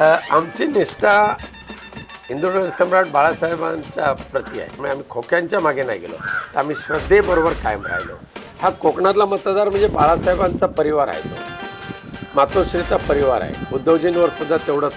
आमची निष्ठा हिंदू सम्राट बाळासाहेबांच्या प्रती आहे. म्हणजे आम्ही खोक्यांच्या मागे नाही गेलो. तर आम्ही श्रद्धेबरोबर कायम राहिलो. हा कोकणातला मतदार म्हणजे बाळासाहेबांचा परिवार आहे तो. मातोश्रीचा परिवार आहे. उद्धवजींवर सुद्धा तेवढंच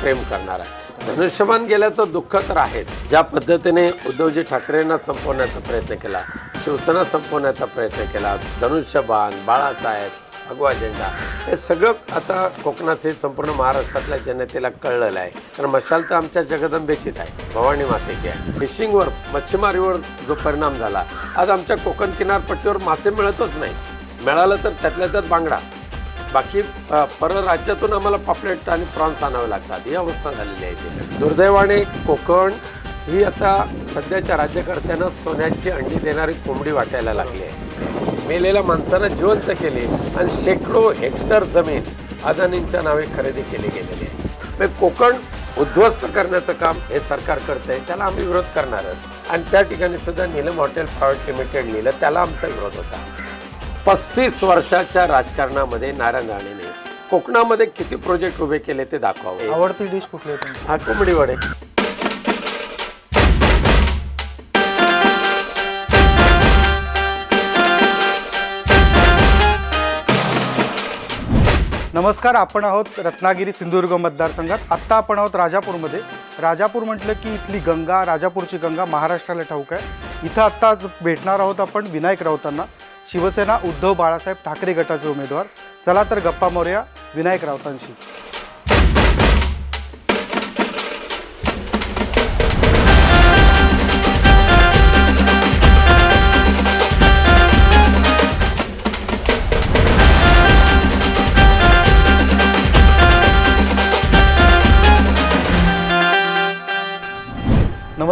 प्रेम करणार आहे. धनुष्यमान गेल्याचं दुःख तर आहेच. ज्या पद्धतीने उद्धवजी ठाकरेंना संपवण्याचा प्रयत्न केला शिवसेना संपवण्याचा प्रयत्न केला धनुष्यबाण बाळासाहेब भगवा झेंडा. हे सगळं आता कोकणाचे संपूर्ण महाराष्ट्रातल्या जनतेला कळलेलं आहे. कारण मशाल तर आमच्या जगदंबेचीच आहे भवानी मातेची आहे. फिशिंगवर मच्छीमारीवर जो परिणाम झाला आज आमच्या कोकण किनारपट्टीवर मासे मिळतच नाही मिळालं तर त्यातल्या त्यात बांगडा. बाकी परराज्यातून आम्हाला पापलेट आणि प्रॉन्स आणावे लागतात. ही अवस्था झालेली आहे दुर्दैवाने कोकण ही आता सध्याच्या राज्यकर्त्यांना सोन्याची अंडी देणारी कोंबडी वाटायला लागली आहे. मेलेल्या माणसांना जिवंत केले आणि शेकडो हेक्टर जमीन अदानींच्या नावे खरेदी केली गेलेली आहे. म्हणजे कोकण उद्ध्वस्त करण्याचं काम हे सरकार करतंय त्याला आम्ही विरोध करणारच आणि त्या ठिकाणी सुद्धा नीलम हॉटेल प्रायव्हेट लिमिटेड लिहिलं त्याला आमचा विरोध होता. पस्तीस वर्षाच्या राजकारणामध्ये नारायण राणेने कोकणामध्ये किती प्रोजेक्ट उभे केले ते दाखवावे. आवडती डिश कुठली हा कोंबडी वडे. नमस्कार आपण आहोत रत्नागिरी सिंधुदुर्ग मतदारसंघात. आत्ता आपण आहोत राजापूरमध्ये. राजापूर म्हटलं की इथली गंगा राजापूरची गंगा महाराष्ट्राला ठाऊक आहे. इथं आत्ता भेटणार आहोत आपण विनायक राऊतांना. शिवसेना उद्धव बाळासाहेब ठाकरे गटाचे उमेदवार. चला तर गप्पा मोर्या विनायक राऊतांशी.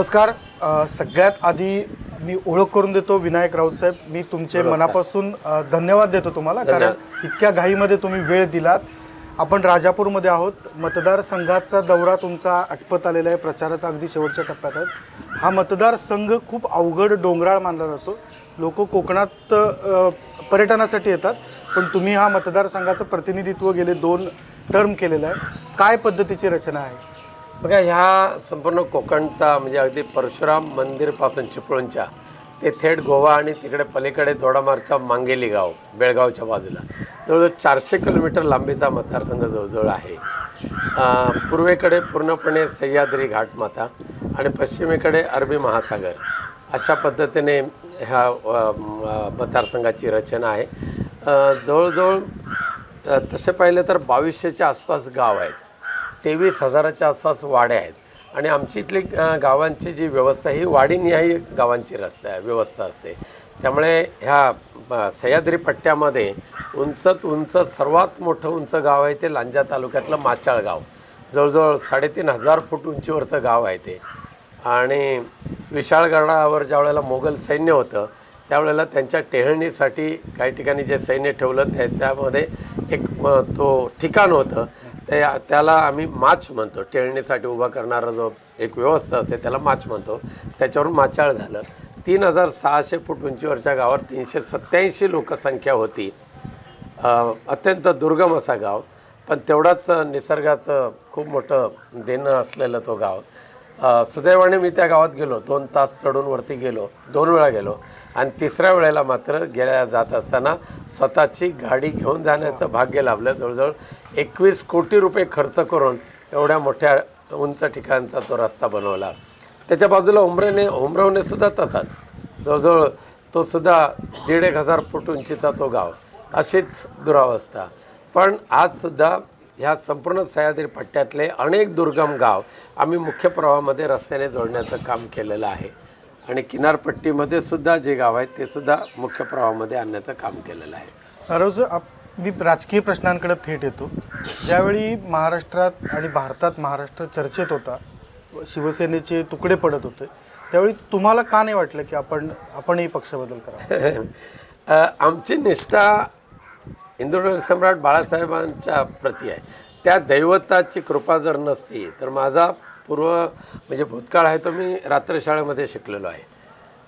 नमस्कार. अ, सगळ्यात आधी मी ओळख करून देतो विनायक राऊत साहेब. मी तुमचे मनापासून अ, धन्यवाद देतो तुम्हाला कारण इतक्या घाईमध्ये तुम्ही वेळ दिलात. आपण राजापूरमध्ये आहोत. मतदारसंघाचा दौरा तुमचा आटपत आलेला आहे. प्रचाराचा अगदी शेवटच्या टप्प्यात आहे. हा मतदारसंघ खूप अवघड डोंगराळ मानला जातो. लोक कोकणात अ, पर्यटनासाठी येतात पण तुम्ही हा मतदारसंघाचं प्रतिनिधित्व गेले दोन टर्म केलेलं आहे. काय पद्धतीची रचना आहे? बघा ह्या संपूर्ण कोकणचा म्हणजे अगदी परशुराम मंदिरपासून चिपळूणच्या ते थेट गोवा आणि तिकडे पलीकडे दोडामारच्या मांगेली गाव बेळगावच्या बाजूला. जवळजवळ चारशे किलोमीटर लांबीचा मतदारसंघ जवळजवळ आहे. पूर्वेकडे पूर्णपणे सह्याद्री घाटमाता आणि पश्चिमेकडे अरबी महासागर. अशा पद्धतीने ह्या मतदारसंघाची रचना आहे. जवळजवळ तसे पाहिले तर बावीसशेच्या आसपास गाव आहेत. तेवीस हजाराच्या आसपास वाड्या आहेत. आणि आमची इथली गावांची जी व्यवस्था ही वाडीनिहायी गावांची रस्ता आहे व्यवस्था असते. त्यामुळे ह्या सह्याद्री पट्ट्यामध्ये उंचच उंच सर्वात मोठं उंच गाव आहे ते लांजा तालुक्यातलं माचाळ गाव जवळजवळ साडेतीन हजार फूट उंचीवरचं गाव आहे ते. आणि विशाळगडावर ज्या वेळेला मोगल सैन्य होतं त्यावेळेला त्यांच्या टेहळणीसाठी काही ठिकाणी जे सैन्य ठेवलं त्याच्यामध्ये एक तो ठिकाण होतं. ते त्याला आम्ही माच म्हणतो. टेळणीसाठी उभा करणारा जो एक व्यवस्था असते त्याला माच म्हणतो. त्याच्यावरून माचाळ झालं. तीन हजार सहाशे फूट उंचीवरच्या गावावर तीनशे सत्याऐंशी लोकसंख्या होती. अत्यंत दुर्गम असा गाव. पण तेवढाच निसर्गाचं खूप मोठं देणं असलेलं तो गाव. सुदैवाने मी त्या गावात गेलो. दोन तास चढून वरती गेलो. दोन वेळा गेलो. आणि तिसऱ्या वेळेला मात्र गेल्या जात असताना स्वतःची गाडी घेऊन जाण्याचं भाग्य लाभलं. जवळजवळ एकवीस कोटी रुपये खर्च करून एवढ्या मोठ्या उंच ठिकाणचा तो रस्ता बनवला. त्याच्या बाजूला उमरेने उमरवने सुद्धा तसाच. जवळजवळ तो सुद्धा दीड एक हजार फूट उंचीचा तो गाव. अशीच दुरावस्था. पण आजसुद्धा ह्या संपूर्ण सह्याद्री पट्ट्यातले अनेक दुर्गम गाव आम्ही मुख्य प्रवाहामध्ये रस्त्याने जोडण्याचं काम केलेलं आहे. आणि किनारपट्टीमध्ये सुद्धा जे गाव आहेत ते सुद्धा मुख्य प्रवाहामध्ये आणण्याचं काम केलेलं आहे. रोज आप मी राजकीय प्रश्नांकडे थेट येतो. ज्यावेळी महाराष्ट्रात आणि भारतात महाराष्ट्र चर्चेत होता शिवसेनेचे तुकडे पडत होते त्यावेळी तुम्हाला का नाही वाटलं की आपण आपणही पक्षबदल करावा? अ, आमची निष्ठा हिंदू सम्राट बाळासाहेबांच्या प्रती आहे. त्या दैवताची कृपा जर नसती तर माझा पूर्व म्हणजे भूतकाळ आहे तो मी रात्रशाळेमध्ये शिकलेलो आहे.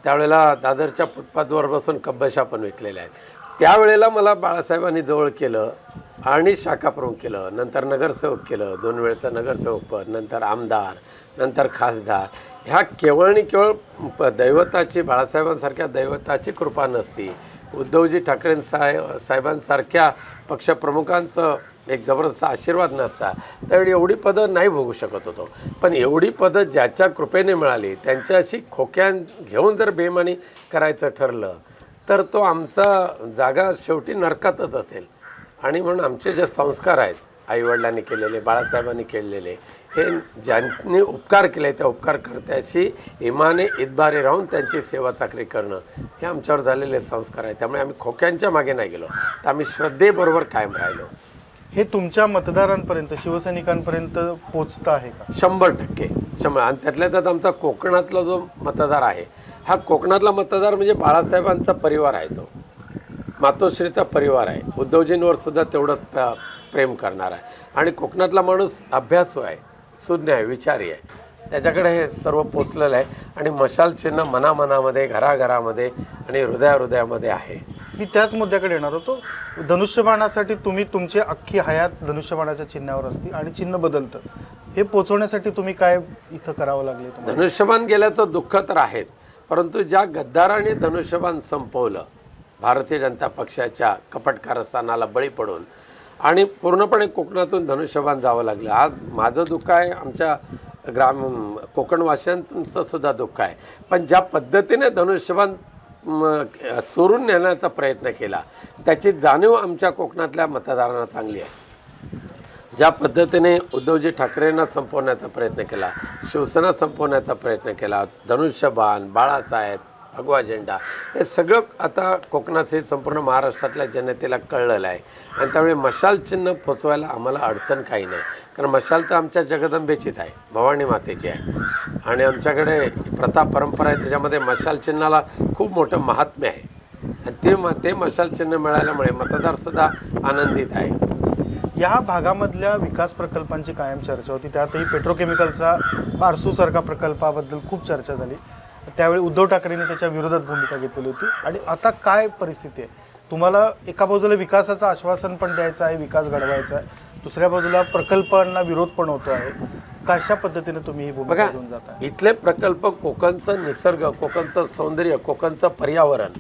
त्यावेळेला दादरच्या फुटपाथवर बसून कब्बशा पण विकलेल्या आहेत. त्यावेळेला मला बाळासाहेबांनी जवळ केलं आणि शाखा प्रमुख केलं नंतर नगरसेवक केलं दोन वेळचं नगरसेवक पद नंतर आमदार नंतर खासदार. ह्या केवळ आणि केवळ प दैवताची बाळासाहेबांसारख्या दैवताची कृपा नसती. उद्धवजी ठाकरे साहेब साहेबांसारख्या पक्षप्रमुखांचं एक जबरदस्त आशीर्वाद नसता. त्यावेळी एवढी पदं नाही भोगू शकत होतो. पण एवढी पदं ज्याच्या कृपेने मिळाली त्यांच्याशी खोक्यां घेऊन जर बेमानी करायचं ठरलं तर तो आमचा जागा शेवटी नरकातच असेल. आणि म्हणून आमचे जे संस्कार आहेत आईवडिलांनी केलेले बाळासाहेबांनी केलेले हे ज्यांनी उपकार केले त्या उपकारकर्त्याशी इमाने इतबारे राहून त्यांची सेवा चाकरी करणं हे आमच्यावर झालेले संस्कार आहेत. त्यामुळे आम्ही खोक्यांच्या मागे नाही गेलो. तर आम्ही श्रद्धेबरोबर कायम राहिलो. हे तुमच्या मतदारांपर्यंत शिवसैनिकांपर्यंत पोचतं आहे का? शंभर टक्के. शंभर. आणि त्यातल्या त्यात आमचा कोकणातला जो मतदार आहे हा कोकणातला मतदार म्हणजे बाळासाहेबांचा परिवार आहे तो. मातोश्रीचा परिवार आहे. उद्धवजींवर सुद्धा तेवढंच प्रेम करणार आहे. आणि कोकणातला माणूस अभ्यासू आहे सुज्ञ आहे विचारी आहे. त्याच्याकडे हे सर्व पोचलेलं आहे. आणि मशाल चिन्ह मनामनामध्ये घराघरामध्ये आणि हृदया हृदयामध्ये आहे. मी त्याच मुद्द्याकडे येणार होतो. धनुष्यबाणासाठी तुम्ही तुमची अख्खी हयात धनुष्यबाणाच्या चिन्हावर असते आणि चिन्ह बदलतं. हे पोचवण्यासाठी तुम्ही काय इथं करावं लागले धनुष्यबाण गेल्याचं दुःख तर आहेच परंतु ज्या गद्दाराने धनुष्यबाण संपवलं भारतीय जनता पक्षाच्या कपट कारस्थानाला बळी पडून आणि पूर्णपणे कोकणातून धनुष्यबाण जावं लागलं. आज माझं दुःख आहे आमच्या ग्राम कोकणवासियांचं सुद्धा दुःख आहे. पण ज्या पद्धतीने धनुष्यबाण चोरून नेण्याचा प्रयत्न केला. त्याची जाणीव आमच्या कोकणातल्या मतदारांना चांगली आहे. ज्या पद्धतीने उद्धवजी ठाकरेंना संपवण्याचा प्रयत्न केला शिवसेना संपवण्याचा प्रयत्न केला धनुष्यबाण बाळासाहेब भगवा झेंडा. हे सगळं आता कोकणाचे संपूर्ण महाराष्ट्रातल्या जनतेला कळलेलं आहे. आणि त्यामुळे मशाल चिन्ह पोचवायला आम्हाला अडचण काही नाही. कारण मशाल तर आमच्या जगदंबेचीच आहे भवानी मातेची आहे. आणि आमच्याकडे प्रथा परंपरा आहे त्याच्यामध्ये मशाल चिन्हाला खूप मोठं महात्म्य आहे. आणि ते म ते मशाल चिन्ह मिळाल्यामुळे मतदारसुद्धा आनंदित आहे. या भागामधल्या विकास प्रकल्पांची कायम चर्चा होती. त्यातही पेट्रोकेमिकलचा बारसूसारखा प्रकल्पाबद्दल खूप चर्चा झाली. त्यावेळी उद्धव ठाकरेंनी त्याच्या विरोधात भूमिका घेतलेली होती. आणि आता काय परिस्थिती आहे? तुम्हाला एका बाजूला विकासाचं आश्वासन पण द्यायचं आहे विकास घडवायचा आहे. दुसऱ्या बाजूला प्रकल्पांना विरोध पण होतो आहे. कशा पद्धतीने तुम्ही ही भूमिका घेऊन जाता इथले प्रकल्प कोकणचं निसर्ग कोकणचं सौंदर्य कोकणचं पर्यावरण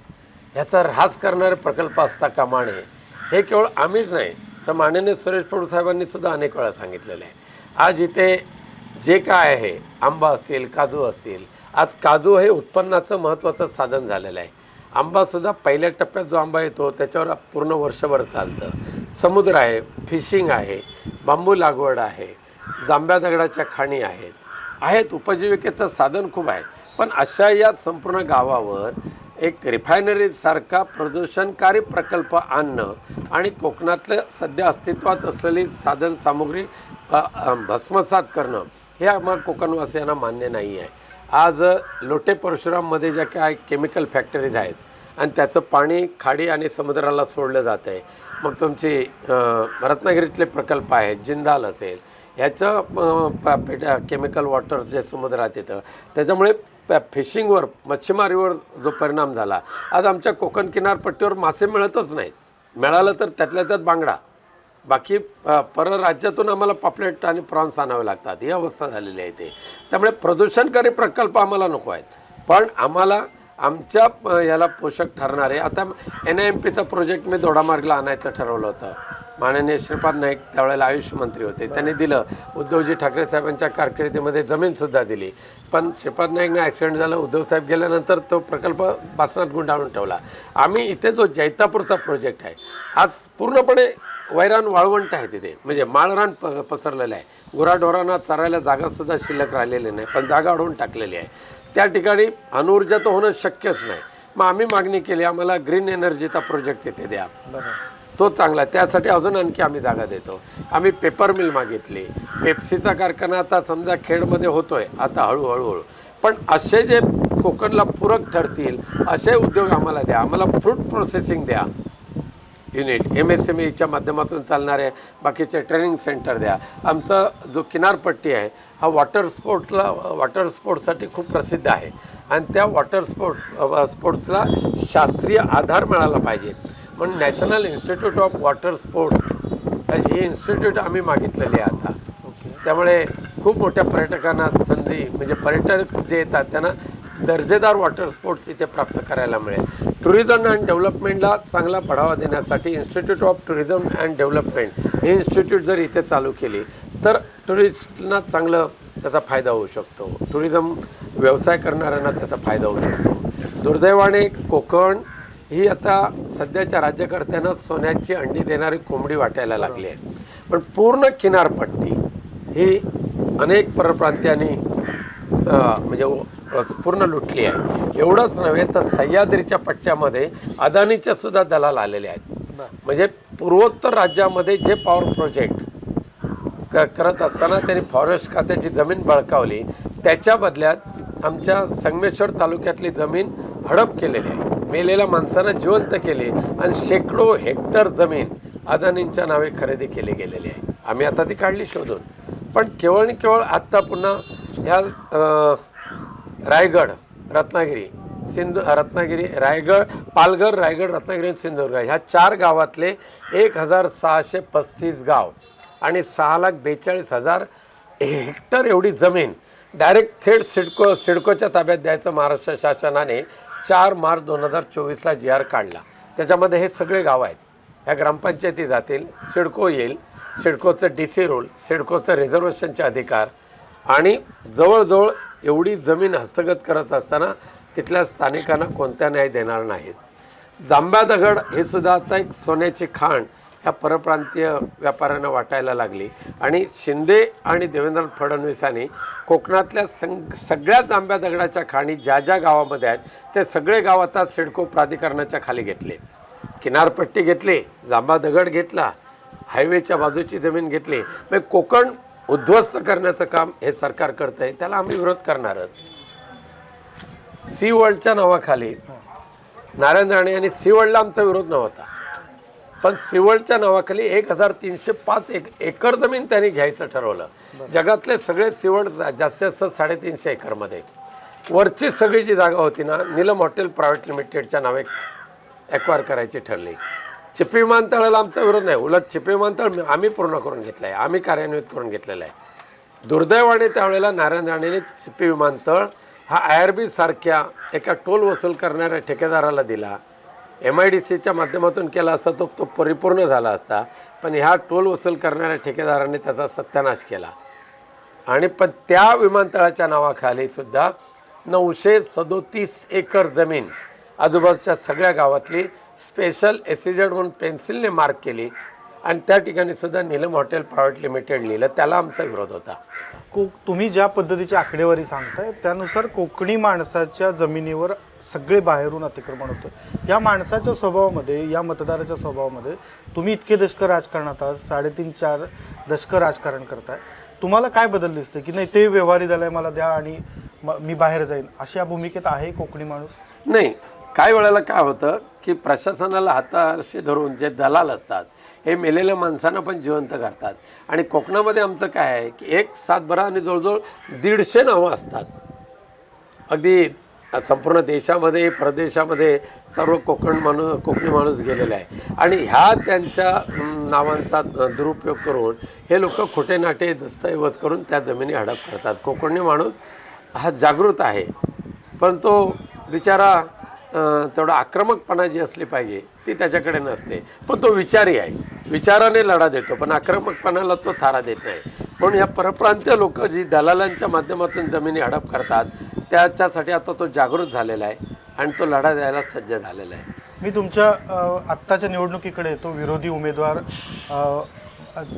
याचा ऱ्हास करणारे प्रकल्प असता कामा नये. हे केवळ आम्हीच नाही तर माननीय सुरेश प्रभू साहेबांनी सुद्धा अनेक वेळा सांगितलेलं आहे. आज इथे जे काय आहे आंबा असतील काजू असतील आज काजू हे उत्पन्नाचं महत्त्वाचं साधन झालेलं आहे. आंबासुद्धा पहिल्या टप्प्यात जो आंबा येतो त्याच्यावर पूर्ण वर्षभर चालतं. समुद्र आहे फिशिंग आहे बांबू लागवड आहे जांभ्या दगडाच्या खाणी आहेत. आहेत उपजीविकेचं साधन खूप आहे. पण अशा या संपूर्ण गावावर एक रिफायनरीसारखा प्रदूषणकारी प्रकल्प आणणं आणि कोकणातलं सध्या अस्तित्वात असलेली साधन सामुग्री भस्मसात करणं हे आम्हाला कोकणवासियांना मान्य नाही आहे आज लोटे परशुराममध्ये ज्या काय केमिकल फॅक्टरीज आहेत आणि त्याचं पाणी खाडी आणि समुद्राला सोडलं जातं आहे. मग तुमची रत्नागिरीतले प्रकल्प आहेत जिंदाल असेल ह्याचं प- केमिकल वॉटर्स जे समुद्रात येतं त्याच्यामुळे फिशिंगवर मच्छीमारीवर जो परिणाम झाला. आज आमच्या कोकण किनारपट्टीवर मासे मिळतच नाहीत. मिळालं तर त्यातल्या त्यात बांगडा. बाकी परराज्यातून आम्हाला पापलेट आणि प्रॉन्स आणावे लागतात. ही अवस्था झालेली आहे ते त्यामुळे प्रदूषणकारी प्रकल्प आम्हाला नको आहेत. पण आम्हाला आमच्या याला पोषक ठरणारे आता एन आय एम पीचा प्रोजेक्ट मी दोडामार्गला आणायचं ठरवलं होतं. माननीय श्रीपाद नाईक त्यावेळेला आयुष मंत्री होते. त्यांनी दिलं. उद्धवजी ठाकरे साहेबांच्या कारकिर्दीमध्ये जमीनसुद्धा दिली. पण श्रीपाद नाईकने ॲक्सिडेंट झालं. उद्धवसाहेब गेल्यानंतर तो प्रकल्प बासनात गुंडाळून ठेवला. आम्ही इथे जो जैतापूरचा प्रोजेक्ट आहे. आज पूर्णपणे वैरान वाळवंट आहे तिथे. म्हणजे माळरान प पसरलेलं आहे. गुराढोरांना चरायला जागासुद्धा शिल्लक राहिलेली नाही. पण जागा अडवून टाकलेली आहे. त्या ठिकाणी अणुऊर्जा तर होणं शक्यच नाही. मग आम्ही मागणी केली. आम्हाला ग्रीन एनर्जीचा प्रोजेक्ट तिथे द्या. बरं. तो चांगला. त्यासाठी अजून आणखी आम्ही जागा देतो. आम्ही पेपर मिल मागितली. पेप्सीचा कारखाना आता समजा खेडमध्ये होतो आहे आता हळूहळूहळू पण असे जे कोकणला पूरक ठरतील असे उद्योग आम्हाला द्या. आम्हाला फ्रूट प्रोसेसिंग द्या. युनिट एम एस एम ईच्या माध्यमातून चालणारे बाकीचे ट्रेनिंग सेंटर द्या. आमचा जो किनारपट्टी आहे हा वॉटर स्पोर्टला वॉटर स्पोर्ट्ससाठी खूप प्रसिद्ध आहे. आणि त्या वॉटर स्पोर्ट्स स्पोर्ट्सला शास्त्रीय आधार मिळाला पाहिजे. पण national institute of water sports he institute आम्ही मागितलेली आहे आता. त्यामुळे खूप मोठ्या पर्यटकांना संधी म्हणजे पर्यटक जे येतात त्यांना दर्जेदार वॉटर स्पोर्ट्स इथे प्राप्त करायला मिळेल. टुरिझम अँड डेव्हलपमेंटला चांगला बढावा देण्यासाठी institute of tourism and development he institute जर इथे चालू केली तर टुरिस्टना चांगलं त्याचा फायदा होऊ शकतो. टुरिझम व्यवसाय करणाऱ्यांना त्याचा फायदा होऊ शकतो. दुर्दैवाने कोकण ही आता सध्याच्या राज्यकर्त्यांना सोन्याची अंडी देणारी कोंबडी वाटायला लागली आहे. पण पूर्ण किनारपट्टी ही अनेक परप्रांत्यांनी स म्हणजे पूर्ण लुटली आहे. एवढंच नव्हे तर सह्याद्रीच्या पट्ट्यामध्ये अदानीच्या सुद्धा दलाल आलेले आहेत. म्हणजे पूर्वोत्तर राज्यामध्ये जे पॉवर प्रोजेक्ट क करत असताना त्यांनी फॉरेस्ट खात्याची जमीन बळकावली त्याच्या बदल्यात आमच्या संगमेश्वर तालुक्यातली जमीन हडप केलेली आहे. मेलेल्या माणसांना जिवंत केले आणि शेकडो हेक्टर जमीन अदानींच्या नावे खरेदी केली गेलेली आहे. आम्ही आता ती काढली शोधून. पण केवळ आणि केवळ आत्ता पुन्हा ह्या रायगड रत्नागिरी सिंधु रत्नागिरी रायगड पालघर रायगड रत्नागिरी आणि सिंधुदुर्ग ह्या चार गावातले एक हजार सहाशे पस्तीस गाव आणि सहा लाख बेचाळीस हजार हेक्टर एवढी जमीन डायरेक्ट थेट सिडको सिडकोच्या ताब्यात द्यायचं महाराष्ट्र शासनाने चार मार्च दोन हजार चोवीसला जी आर काढला. त्याच्यामध्ये हे सगळे गावं आहेत. ह्या ग्रामपंचायती जातील सिडको येईल. सिडकोचं डी सी रोल सिडकोचं रिझर्वेशनचे अधिकार आणि जवळजवळ एवढी जमीन हस्तगत करत असताना तिथल्या स्थानिकांना कोणत्या न्याय देणार नाहीत. जांब्या दगड हे सुद्धा आता एक सोन्याची खाण ह्या परप्रांतीय व्यापाऱ्यांना वाटायला लागली. आणि शिंदे आणि देवेंद्र फडणवीसांनी कोकणातल्या संग सगळ्या आंब्या दगडाच्या खाणी ज्या ज्या गावामध्ये आहेत ते सगळे गाव आता सिडको प्राधिकरणाच्या खाली घेतले. किनारपट्टी घेतली जांबा दगड घेतला हायवेच्या बाजूची जमीन घेतली. मग कोकण उद्ध्वस्त करण्याचं काम हे सरकार करतं आहे त्याला आम्ही विरोध करणारच. सी वर्ल्डच्या नावाखाली नारायण राणे यांनी सी वर्ल्डला आमचा विरोध नव्हता. पण सिवळच्या नावाखाली एक हजार तीनशे पाच एक एकर जमीन त्यांनी घ्यायचं ठरवलं. जगातले सगळे सिवळ जास्तीत जास्त साडेतीनशे एकरमध्ये. वरची सगळी जी जागा होती ना निलम हॉटेल प्रायव्हेट लिमिटेडच्या नावे ॲक्वायर करायची ठरली. चिपी विमानतळाला आमचा विरोध नाही. उलट चिपी विमानतळ आम्ही पूर्ण करून घेतलं आहे आम्ही कार्यान्वित करून घेतलेलं आहे. दुर्दैवाने त्यावेळेला नारायण राणेने चिपी विमानतळ हा आय आर बी सारख्या एका टोल वसूल करणाऱ्या ठेकेदाराला दिला. एम आय डी सीच्या माध्यमातून केला असता तो तो परिपूर्ण झाला असता. पण ह्या टोल वसूल करणाऱ्या ठेकेदाराने त्याचा सत्यानाश केला. आणि पण त्या विमानतळाच्या नावाखाली सुद्धा नऊशे सदोतीस एकर जमीन आजूबाजूच्या सगळ्या गावातली स्पेशल एसिडेड म्हणून पेन्सिलने मार्क केली. आणि त्या ठिकाणी सुद्धा निलम हॉटेल प्रायव्हेट लिमिटेड लिहिलं. त्याला आमचा विरोध होता. को तुम्ही ज्या पद्धतीची आकडेवारी सांगताय त्यानुसार कोकणी माणसाच्या जमिनीवर सगळे बाहेरून अतिक्रमण होतं. या माणसाच्या स्वभावामध्ये या मतदाराच्या स्वभावामध्ये तुम्ही इतके दशक राजकारणात आहात साडेतीन चार दशक राजकारण करताय. तुम्हाला काय बदल दिसतं की नाही ते व्यवहारी झालंय मला द्या आणि म- मी बाहेर जाईन. अशा भूमिकेत आहे कोकणी माणूस? नाही. काही वेळेला काय होतं की प्रशासनाला हाताशी धरून जे दलाल असतात हे मेलेल्या माणसांना पण जिवंत करतात. आणि कोकणामध्ये आमचं काय आहे की एक सातबारा आणि जवळजवळ दीडशे नावं असतात. अगदी संपूर्ण देशामध्ये प्रदेशामध्ये सर्व कोकण माणूस कोकणी माणूस गेलेला आहे. आणि ह्या त्यांच्या नावांचा दुरुपयोग करून हे लोक खोटे नाटे दस्तऐवज करून त्या जमिनी हडप करतात. कोकणी माणूस हा जागृत आहे. परंतु बिचारा तेवढा आक्रमकपणा जी असली पाहिजे ती त्याच्याकडे नसते. पण तो विचारी आहे. विचाराने लढा देतो पण आक्रमकपणाला तो थारा देत नाही. म्हणून या परप्रांतीय लोक जी दलालांच्या माध्यमातून जमिनी हडप करतात त्याच्यासाठी आता तो जागृत झालेला आहे आणि तो लढा द्यायला सज्ज झालेला आहे. मी तुमच्या आत्ताच्या निवडणुकीकडे येतो. विरोधी उमेदवार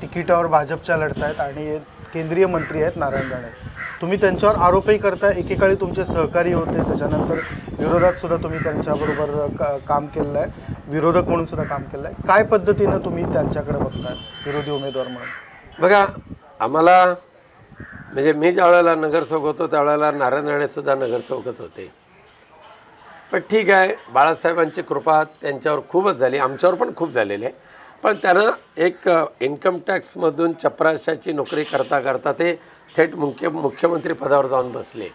तिकिटावर भाजपच्या लढतायत आणि केंद्रीय मंत्री आहेत नारायण राणे. तुम्ही त्यांच्यावर आरोपही करताय एकेकाळी तुमचे सहकारी होते त्याच्यानंतर विरोधात सुद्धा तुम्ही त्यांच्याबरोबर का- काम केलेलं आहे. विरोधक म्हणून सुद्धा काम केलं आहे काय पद्धतीनं तुम्ही त्यांच्याकडे बघताय विरोधी उमेदवार म्हणून? बघा आम्हाला म्हणजे मी ज्या वेळेला नगरसेवक होतो त्यावेळेला नारायण राणेसुद्धा नगरसेवकच होते. पण ठीक आहे बाळासाहेबांची कृपा त्यांच्यावर खूपच झाली आमच्यावर पण खूप झालेली आहे. पण त्यांना एक इन्कम टॅक्समधून चपराशाची नोकरी करता करता ते थेट मुख्य मुख्यमंत्री पदावर जाऊन बसले.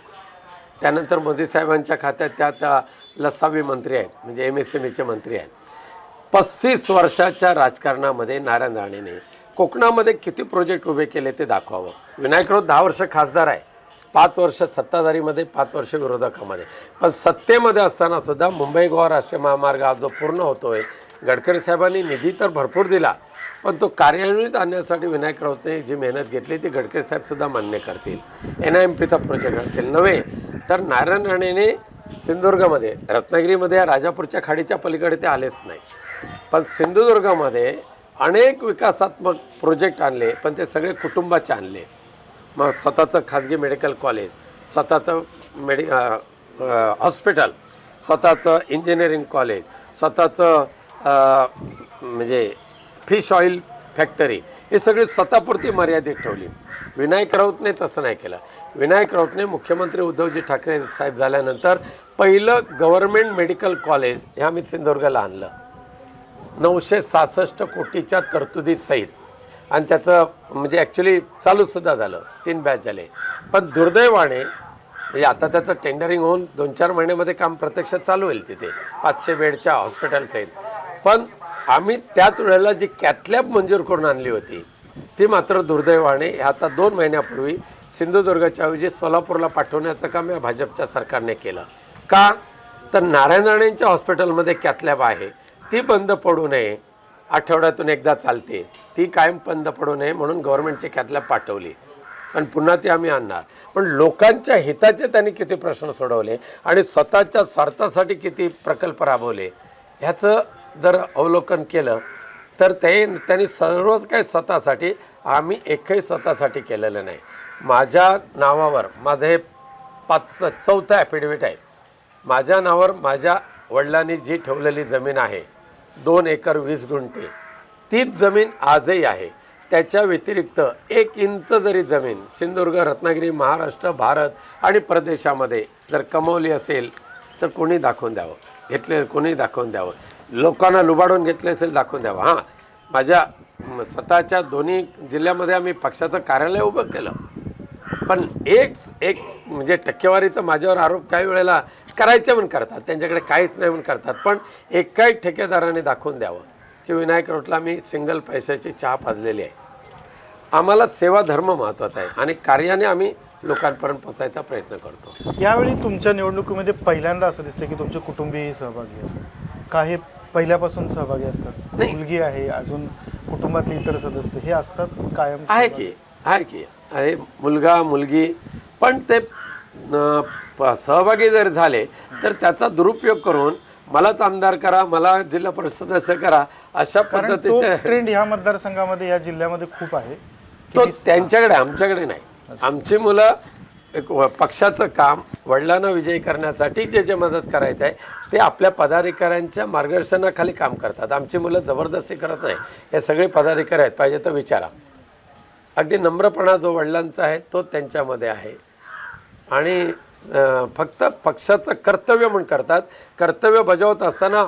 त्यानंतर मोदी साहेबांच्या खात्यात त्या त्या लसावी मंत्री आहेत म्हणजे एम एस एम ईचे मंत्री आहेत. पस्तीस वर्षाच्या राजकारणामध्ये नारायण राणेने कोकणामध्ये किती प्रोजेक्ट उभे केले ते दाखवावं. विनायक राऊत दहा वर्ष खासदार आहे. पाच वर्ष सत्ताधारीमध्ये पाच वर्ष विरोधकामध्ये. पण सत्तेमध्ये असताना सुद्धा मुंबई गोवा राष्ट्रीय महामार्ग हा जो पूर्ण होतोय गडकरी साहेबांनी निधी तर भरपूर दिला पण तो कार्यान्वित आणण्यासाठी विनायक राऊतने जी मेहनत घेतली ती गडकरी साहेबसुद्धा मान्य करतील. एन आय एम पीचा प्रोजेक्ट असेल नव्हे तर नारायण राणेने सिंधुदुर्गमध्ये रत्नागिरीमध्ये या राजापूरच्या खाडीच्या पलीकडे ते आलेच नाही. पण सिंधुदुर्गामध्ये अनेक विकासात्मक प्रोजेक्ट आणले पण ते सगळे कुटुंबाचे आणले. मग स्वतःचं खाजगी मेडिकल कॉलेज स्वतःचं मेडि हॉस्पिटल स्वतःचं इंजिनिअरिंग कॉलेज स्वतःचं म्हणजे फिश ऑइल फॅक्टरी हे सगळी स्वतःपुरती मर्यादित ठेवली. विनायक राऊतने तसं नाही केलं. विनायक राऊतने मुख्यमंत्री उद्धवजी ठाकरे साहेब झाल्यानंतर पहिलं गव्हर्मेंट मेडिकल कॉलेज हे आम्ही सिंधुदुर्गला आणलं. नऊशे सहासष्ट कोटीच्या तरतुदीसहित आणि त्याचं म्हणजे ॲक्च्युली चालूसुद्धा झालं. तीन बॅच झाले. पण दुर्दैवाने म्हणजे आता त्याचं टेंडरिंग होऊन दोन चार महिन्यामध्ये काम प्रत्यक्ष चालू होईल तिथे. पाचशे बेडच्या हॉस्पिटलसहित पण आम्ही त्याच वेळेला जी कॅथलॅब मंजूर करून आणली होती ती मात्र दुर्दैवाने आता दोन महिन्यापूर्वी सिंधुदुर्गाच्या ऐवजी सोलापूरला पाठवण्याचं काम या भाजपच्या सरकारने केलं. का? तर नारायण राणेंच्या हॉस्पिटलमध्ये कॅथलॅब आहे. ती बंद पडू नये. आठवड्यातून एकदा चालते. ती कायम बंद पडू नये म्हणून गव्हर्नमेंटच्या कॅथलॅब पाठवली. पण पुन्हा ती आम्ही आणणार. पण लोकांच्या हिताचे त्यांनी किती प्रश्न सोडवले आणि स्वतःच्या स्वार्थासाठी किती प्रकल्प राबवले ह्याचं जर अवलोकन केलं तर ते त्यांनी सर्वच काही स्वतःसाठी आम्ही एकही स्वतःसाठी केलेलं नाही. माझ्या नावावर माझं हे पाच चौथं ॲफिडेविट आहे. माझ्या नावावर माझ्या वडिलांनी जी ठेवलेली जमीन आहे दोन एकर वीस गुंठे. तीच जमीन आजही आहे. त्याच्या व्यतिरिक्त एक इंच जरी जमीन सिंधुदुर्ग रत्नागिरी महाराष्ट्र भारत आणि प्रदेशामध्ये जर कमवली असेल तर कोणी दाखवून द्यावं? घेतले कोणी दाखवून द्यावं? लोकांना लुबाडून घेतले असेल दाखवून द्यावं. हां माझ्या स्वतःच्या दोन्ही जिल्ह्यामध्ये आम्ही पक्षाचं कार्यालय उभं केलं. पण एक एक म्हणजे टक्केवारीचा माझ्यावर आरोप काही वेळेला करायचे म्हणून करतात त्यांच्याकडे काहीच नाही म्हणून करतात पण एकाही ठेकेदाराने दाखवून द्यावं की विनायक रोटला मी सिंगल पैशाची चहा पाजलेली आहे. आम्हाला सेवा धर्म महत्त्वाचा आहे आणि कार्याने आम्ही लोकांपर्यंत पोचायचा प्रयत्न करतो. यावेळी तुमच्या निवडणुकीमध्ये पहिल्यांदा असं दिसतं की तुमचे कुटुंबीय सहभागी आहेत. काही पहिल्यापासून सहभागी असतात. मुलगी आहे अजून कुटुंबातले इतर सदस्य हे असतात कायम आहे की. आहे की? आहे. मुलगा मुलगी पण ते सहभागी जर झाले तर त्याचा दुरुपयोग करून मलाच आमदार करा मला जिल्हा परिषद सदस्य करा अशा पद्धतीचे ट्रेंड ह्या मतदारसंघामध्ये या जिल्ह्यामध्ये खूप आहे. तो त्यांच्याकडे आमच्याकडे नाही. आमची मुलं एक पक्षाचं काम वडिलांना विजयी करण्यासाठी जे जे मदत करायचं आहे ते आपल्या पदाधिकाऱ्यांच्या मार्गदर्शनाखाली काम करतात. आमची मुलं जबरदस्ती करत नाही. हे सगळे पदाधिकारी आहेत पाहिजे तर विचारा. अगदी नम्रपणा जो वडिलांचा आहे तो त्यांच्यामध्ये आहे. आणि फक्त पक्षाचं कर्तव्य म्हणून करतात. कर्तव्य बजावत असताना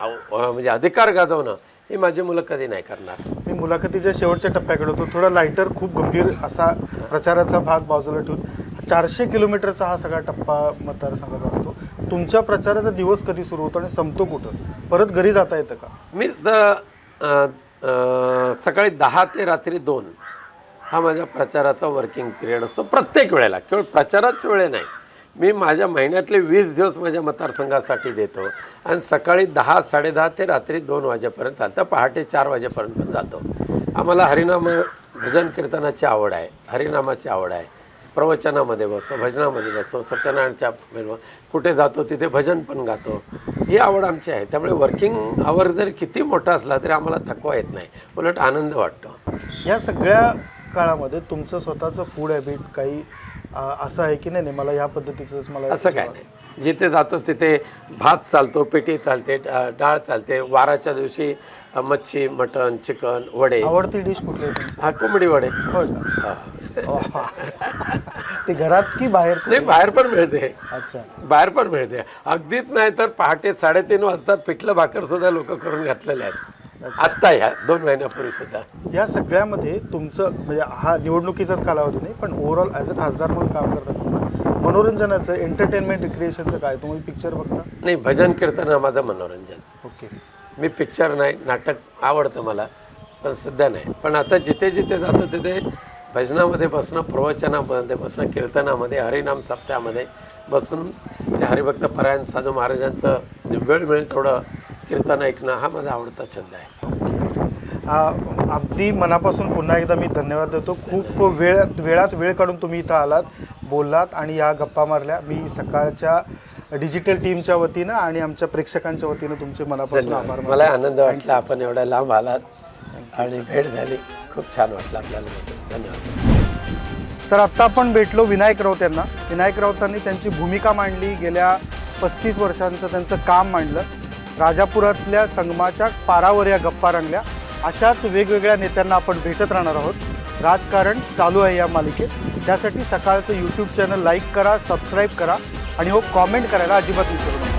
म्हणजे अधिकार गाजवणं हे माझी मुलं कधी नाही करणार. मी मुलाखतीच्या शेवटच्या टप्प्याकडे होतो. थोडा लाईटर खूप गंभीर असा प्रचाराचा भाग बाजूला ठेवून चारशे किलोमीटरचा हा सगळा टप्पा मतदारसंघाचा असतो. तुमच्या प्रचाराचा दिवस कधी सुरू होतो आणि संपतो कुठं? परत घरी जाता येतं का? मी सकाळी दहा ते रात्री दोन हा माझ्या प्रचाराचा वर्किंग पिरियड असतो प्रत्येक वेळेला केवळ प्रचाराच वेळे नाही. मी माझ्या महिन्यातले वीस दिवस माझ्या मतदारसंघासाठी देतो आणि सकाळी दहा साडेदहा ते रात्री दोन वाजेपर्यंत चालतं पहाटे चार वाजेपर्यंत पण जातो. आम्हाला हरिनाम भजन कीर्तनाची आवड आहे हरिनामाची आवड आहे. प्रवचनामध्ये बसतो भजनामध्ये बसतो सत्यनारायणच्या कुठे जातो तिथे भजन पण गातो. ही आवड आमची आहे. त्यामुळे वर्किंग आवर जर किती मोठा असला तरी आम्हाला थकवा येत नाही. उलट आनंद वाटतो. या सगळ्या काळामध्ये तुमचं स्वतःचं फूड हॅबिट काही असं आहे की नाही नाही मला ह्या पद्धतीचंच मला असं काय नाही. जिथे जातो तिथे भात चालतो पेटी चालते डाळ चालते. वाराच्या दिवशी मच्छी मटण चिकन वडे. आवडती डिश कुठली? हा कोंबडी वडे. हा. ते घरात की बाहेर नाही बाहेर पण मिळते. अच्छा. बाहेर पण मिळते. अगदीच नाही तर पहाटे साडेतीन वाजता पिठलं भाकर सुद्धा लोक करून घातलेले आहेत. आत्ता ह्या दोन महिन्यापूर्वी सुद्धा. या सगळ्यामध्ये तुमचं म्हणजे हा निवडणुकीचाच कालावधी नाही पण ओव्हरऑल ॲज अ खासदार म्हणून काम करत असताना मनोरंजनाचं एंटरटेनमेंट रिक्रिएशनचं काय? तुम्ही पिक्चर बघता? नाही भजन कीर्तन हा माझं मनोरंजन. ओके. मी पिक्चर नाही नाटक आवडतं मला पण सध्या नाही. पण आता जिथे जिथे जातो तिथे भजनामध्ये बसणं प्रवचनामध्ये बसणं कीर्तनामध्ये हरिनाम सप्त्यामध्ये बसून ते हरिभक्त परायण साधू महाराजांचं वेळ मिळेल थोडं कीर्तन ऐकणं हा माझा आवडता छंद आहे. अगदी मनापासून पुन्हा एकदा मी धन्यवाद देतो. खूप वेळ वेळात वेळ काढून तुम्ही इथं आलात बोललात आणि या गप्पा मारल्या. मी सकाळच्या डिजिटल टीमच्या वतीनं आणि आमच्या प्रेक्षकांच्या वतीनं तुमचे मनापासून आभार. मला आनंद वाटला आपण एवढ्या लांब आलात आणि भेट झाली. खूप छान वाटलं आपल्याला. धन्यवाद. तर आत्ता आपण भेटलो विनायक राऊत यांना. विनायक राऊतांनी त्यांची भूमिका मांडली. गेल्या पस्तीस वर्षांचं त्यांचं काम मांडलं. राजापुरातल्या संगमाच्या पारावर या गप्पा रंगल्या. अशाच वेगवेगळ्या नेत्यांना आपण भेटत राहणार आहोत. राजकारण चालू आहे या मालिकेत. त्यासाठी सकाळचं यूट्यूब चॅनल लाईक करा सबस्क्राईब करा आणि हो कॉमेंट करायला अजिबात विसरू नका.